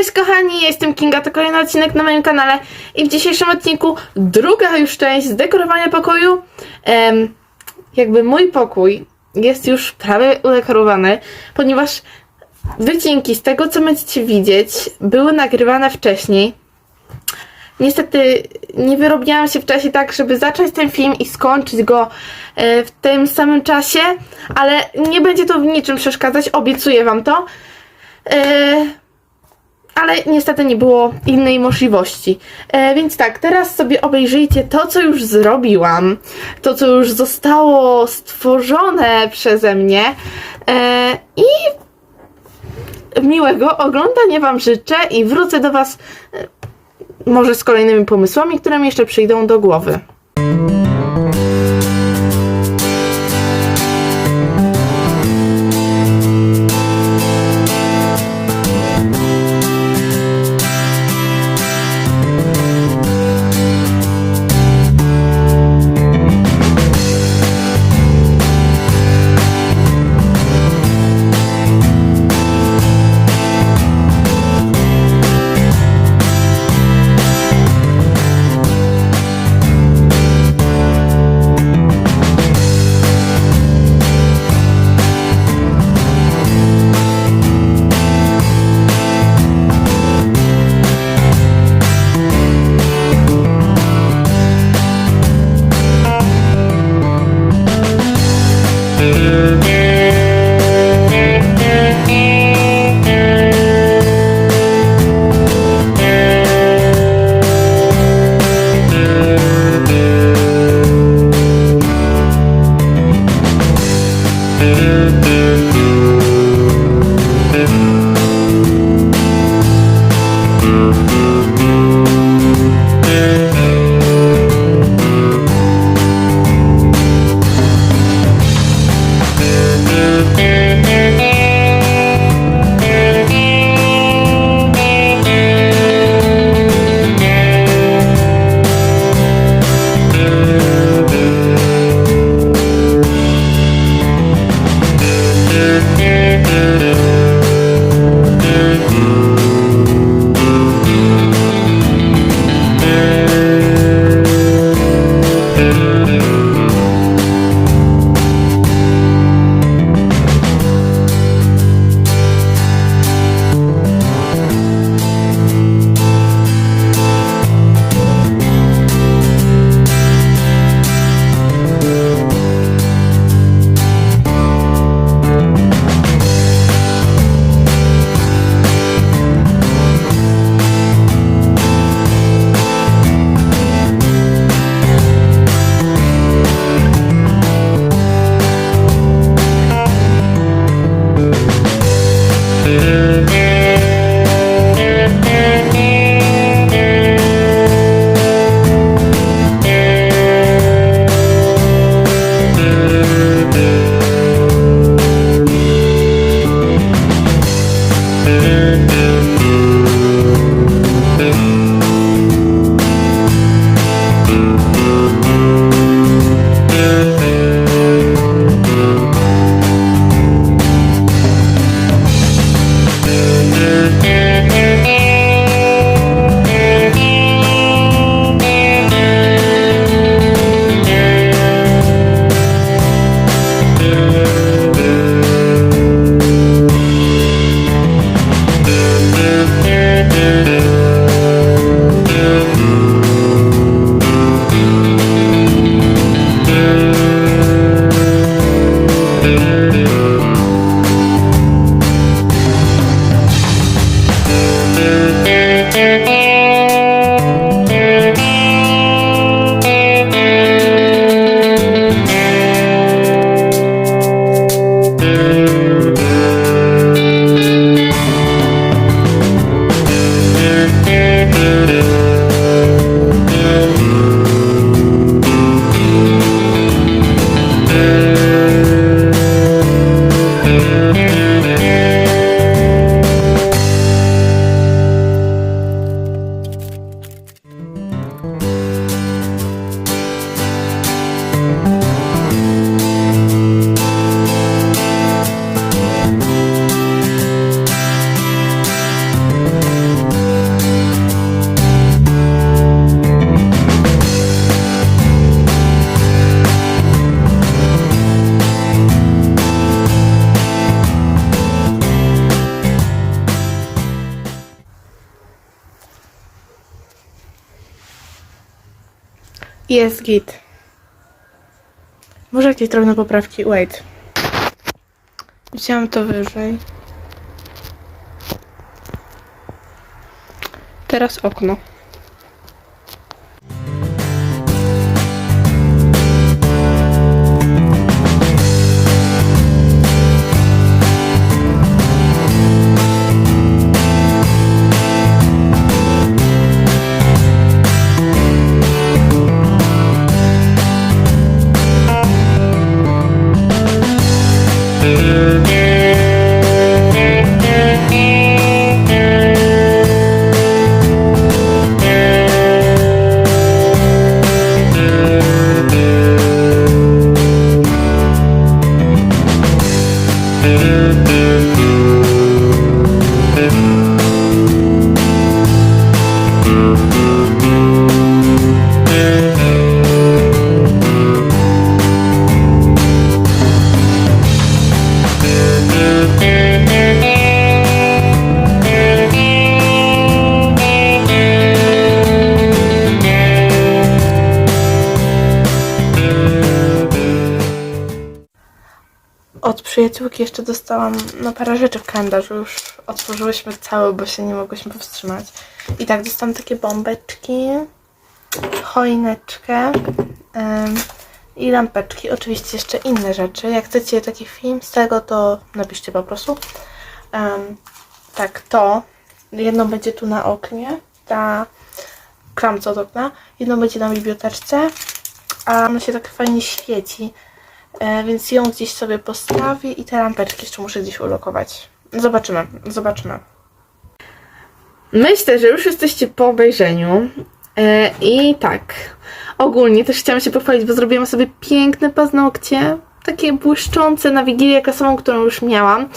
Cześć kochani, jestem Kinga, to kolejny odcinek na moim kanale i w dzisiejszym odcinku druga już część zdekorowania pokoju. Jakby mój pokój jest już prawie udekorowany, ponieważ wycinki z tego co będziecie widzieć były nagrywane wcześniej. Niestety nie wyrobiłam się w czasie tak, żeby zacząć ten film i skończyć go e, w tym samym czasie, ale nie będzie to w niczym przeszkadzać, obiecuję wam to. E, ale niestety nie było innej możliwości. E, więc tak, teraz sobie obejrzyjcie to, co już zrobiłam, to, co już zostało stworzone przeze mnie e, i miłego oglądania Wam życzę i wrócę do Was e, może z kolejnymi pomysłami, które mi jeszcze przyjdą do głowy. Jest git. Może jakieś drobne poprawki? Wait. Wziąłem to wyżej. Teraz okno. Od przyjaciółki jeszcze dostałam no, parę rzeczy w kalendarzu. Już otworzyłyśmy cały, bo się nie mogłyśmy powstrzymać. I tak, dostałam takie bombeczki, choineczkę i lampeczki. Oczywiście jeszcze inne rzeczy. Jak chcecie taki film z tego, to napiszcie po prostu. Tak, to. Jedno będzie tu na oknie, ta klamca od okna. Jedno będzie na biblioteczce, a ona się tak fajnie świeci. E, więc ją gdzieś sobie postawię i te lampeczki jeszcze muszę gdzieś ulokować. Zobaczymy, zobaczymy. Myślę, że już jesteście po obejrzeniu. E, I tak, ogólnie też chciałam się pochwalić, bo zrobiłam sobie piękne paznokcie. Takie błyszczące na Wigilię kasową, którą już miałam.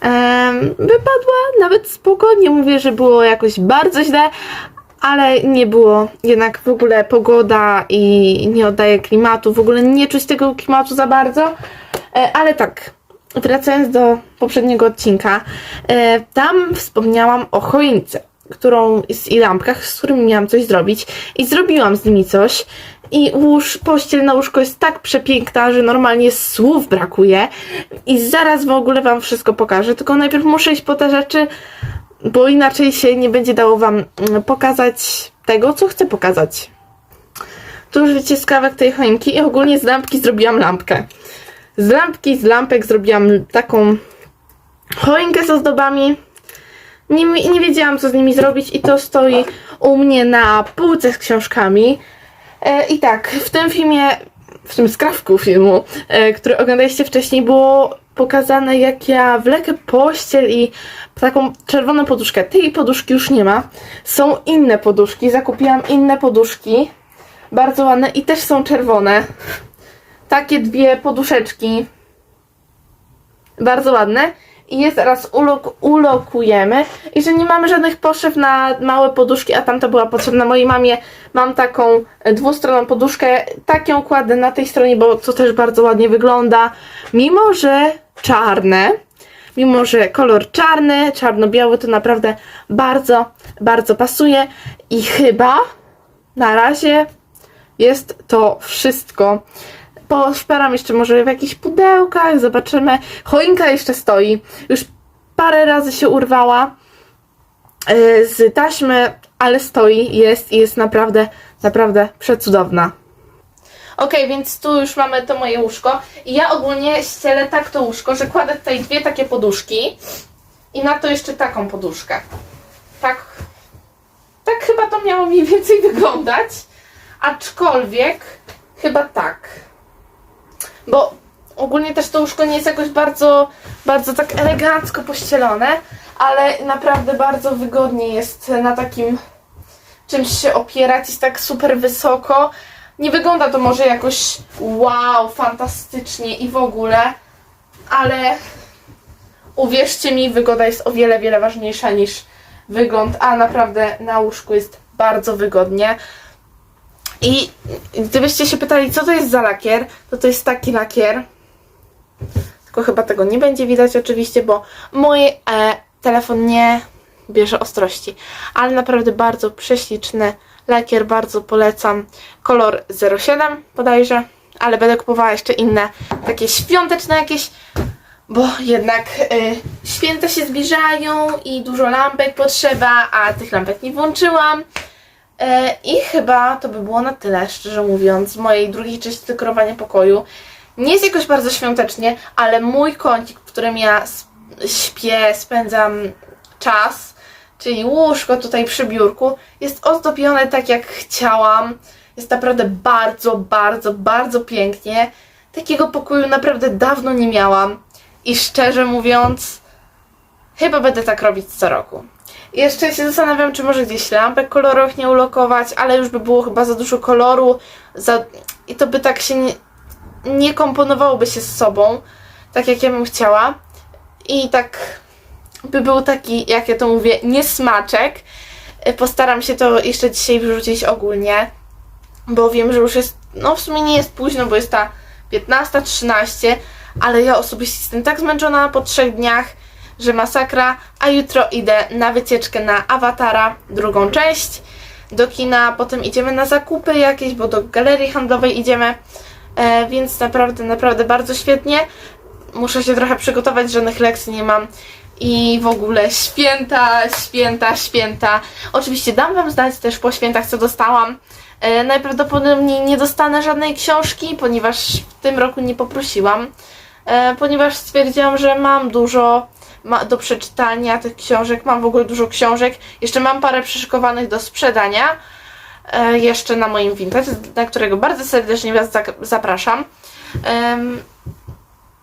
Em, wypadła nawet spokojnie, mówię, że było jakoś bardzo źle, ale nie było. Jednak w ogóle pogoda i nie oddaje klimatu, w ogóle nie czuć tego klimatu za bardzo, E, ale tak, wracając do poprzedniego odcinka, e, tam wspomniałam o choince, którą i lampkach, z którymi miałam coś zrobić. I zrobiłam z nimi coś. I łóż, pościel na łóżko jest tak przepiękna, że normalnie słów brakuje. I zaraz w ogóle wam wszystko pokażę, tylko najpierw muszę iść po te rzeczy, bo inaczej się nie będzie dało Wam mm, pokazać tego, co chcę pokazać. Tu już wiecie skrawek tej choinki i ogólnie z lampki zrobiłam lampkę. Z lampki, z lampek zrobiłam taką choinkę z ozdobami. Nie, nie wiedziałam, co z nimi zrobić i to stoi u mnie na półce z książkami. E, I tak, w tym filmie, w tym skrawku filmu, e, który oglądaliście wcześniej, było pokazane, jak ja wlekę pościel i taką czerwoną poduszkę. Tej poduszki już nie ma. Są inne poduszki. Zakupiłam inne poduszki. Bardzo ładne i też są czerwone. Takie dwie poduszeczki. Bardzo ładne. I je zaraz ulok, ulokujemy. I że nie mamy żadnych poszyw na małe poduszki, a tamta była potrzebna mojej mamie. Mam taką e, dwustronną poduszkę. Tak ją kładę na tej stronie, bo to też bardzo ładnie wygląda. Mimo, że czarne, mimo że kolor czarny, czarno-biały to naprawdę bardzo, bardzo pasuje i chyba na razie jest to wszystko. Poszperam jeszcze może w jakichś pudełkach, zobaczymy. Choinka jeszcze stoi. Już parę razy się urwała yy, z taśmy, ale stoi, jest i jest naprawdę, naprawdę przecudowna. Ok, więc tu już mamy to moje łóżko. I ja ogólnie ścielę tak to łóżko, że kładę tutaj dwie takie poduszki i na to jeszcze taką poduszkę. Tak, tak chyba to miało mniej więcej wyglądać. Aczkolwiek chyba tak. Bo ogólnie też to łóżko nie jest jakoś bardzo, bardzo tak elegancko pościelone, ale naprawdę bardzo wygodnie jest na takim czymś się opierać, jest tak super wysoko. Nie wygląda to może jakoś wow, fantastycznie i w ogóle, ale uwierzcie mi, wygoda jest o wiele, wiele ważniejsza niż wygląd, a naprawdę na łóżku jest bardzo wygodnie. I gdybyście się pytali, co to jest za lakier, to to jest taki lakier. Tylko chyba tego nie będzie widać oczywiście, bo mój e, telefon nie bierze ostrości. Ale naprawdę bardzo prześliczny lakier bardzo polecam. Kolor 07 bodajże, ale będę kupowała jeszcze inne, takie świąteczne jakieś, bo jednak y, święta się zbliżają i dużo lampek potrzeba, a tych lampek nie włączyłam. E, I chyba to by było na tyle, szczerze mówiąc, mojej drugiej części dekorowania pokoju. Nie jest jakoś bardzo świątecznie, ale mój kącik, w którym ja śpię, spędzam czas, czyli łóżko tutaj przy biurku, jest ozdobione tak jak chciałam. Jest naprawdę bardzo, bardzo, bardzo pięknie. Takiego pokoju naprawdę dawno nie miałam. I szczerze mówiąc, chyba będę tak robić co roku. Jeszcze się zastanawiam, czy może gdzieś lampek kolorowych nie ulokować, ale już by było chyba za dużo koloru za... i to by tak się nie, nie komponowałoby się z sobą, tak jak ja bym chciała. I tak by był taki, jak ja to mówię, niesmaczek. Y, Postaram się to jeszcze dzisiaj wyrzucić ogólnie, bo wiem, że już jest, no w sumie nie jest późno, bo jest ta 15.13, ale ja osobiście jestem tak zmęczona po trzech dniach, że masakra, a jutro idę na wycieczkę na Awatara, drugą część, do kina, potem idziemy na zakupy jakieś, bo do galerii handlowej idziemy, e, więc naprawdę, naprawdę bardzo świetnie. Muszę się trochę przygotować, żadnych lekcji nie mam i w ogóle święta, święta, święta. Oczywiście dam Wam znać też po świętach, co dostałam. E, najprawdopodobniej nie dostanę żadnej książki, ponieważ w tym roku nie poprosiłam, e, ponieważ stwierdziłam, że mam dużo ma, do przeczytania tych książek, mam w ogóle dużo książek. Jeszcze mam parę przyszykowanych do sprzedania. E, jeszcze na moim Vinted, na którego bardzo serdecznie Was zapraszam.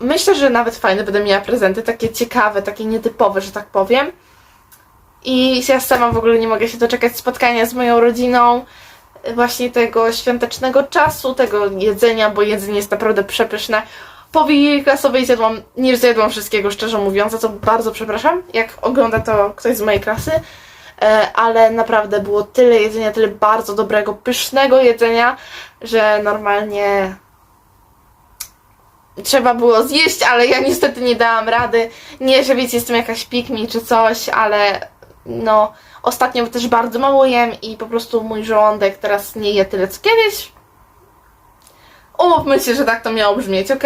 Myślę, że nawet fajne będę miała prezenty, takie ciekawe, takie nietypowe, że tak powiem. I ja sama w ogóle nie mogę się doczekać spotkania z moją rodziną, e, właśnie tego świątecznego czasu, tego jedzenia, bo jedzenie jest naprawdę przepyszne. Po Wigilii Klasowej zjadłam, nie zjadłam wszystkiego, szczerze mówiąc, za co bardzo przepraszam, jak ogląda to ktoś z mojej klasy, e, ale naprawdę było tyle jedzenia, tyle bardzo dobrego, pysznego jedzenia, że normalnie trzeba było zjeść, ale ja niestety nie dałam rady. Nie, że wiecie, jestem jakaś pikmi czy coś, ale no, ostatnio też bardzo mało jem i po prostu mój żołądek teraz nie je tyle co kiedyś. Umówmy się, że tak to miało brzmieć, ok?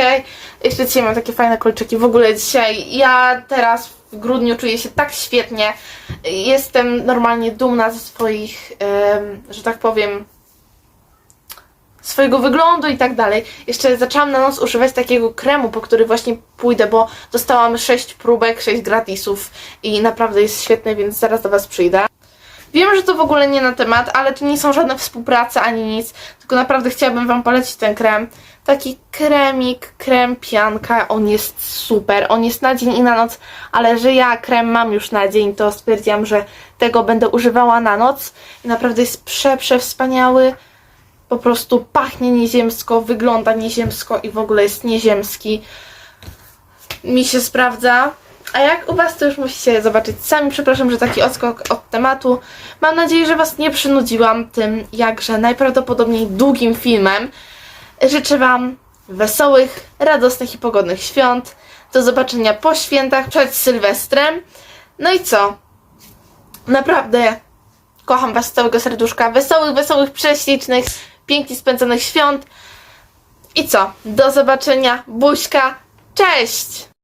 Jeszcze dzisiaj mam takie fajne kolczyki. W ogóle dzisiaj, ja teraz w grudniu czuję się tak świetnie. Jestem normalnie dumna ze swoich, że tak powiem, swojego wyglądu i tak dalej. Jeszcze zaczęłam na noc używać takiego kremu, po który właśnie pójdę, bo dostałam 6 próbek, 6 gratisów i naprawdę jest świetny, więc zaraz do Was przyjdę. Wiem, że to w ogóle nie na temat, ale to nie są żadne współprace ani nic, tylko naprawdę chciałabym Wam polecić ten krem. Taki kremik, krem pianka, on jest super, on jest na dzień i na noc, ale że ja krem mam już na dzień, to stwierdziłam, że tego będę używała na noc i naprawdę jest prze, prze wspaniały. Po prostu pachnie nieziemsko, wygląda nieziemsko i w ogóle jest nieziemski. Mi się sprawdza. A jak u Was, to już musicie zobaczyć sami. Przepraszam, że taki odskok od tematu. Mam nadzieję, że Was nie przynudziłam tym jakże najprawdopodobniej długim filmem. Życzę Wam wesołych, radosnych i pogodnych świąt. Do zobaczenia po świętach, przed Sylwestrem. No i co? Naprawdę kocham Was z całego serduszka. Wesołych, wesołych, prześlicznych, pięknie spędzonych świąt. I co? Do zobaczenia. Buźka. Cześć!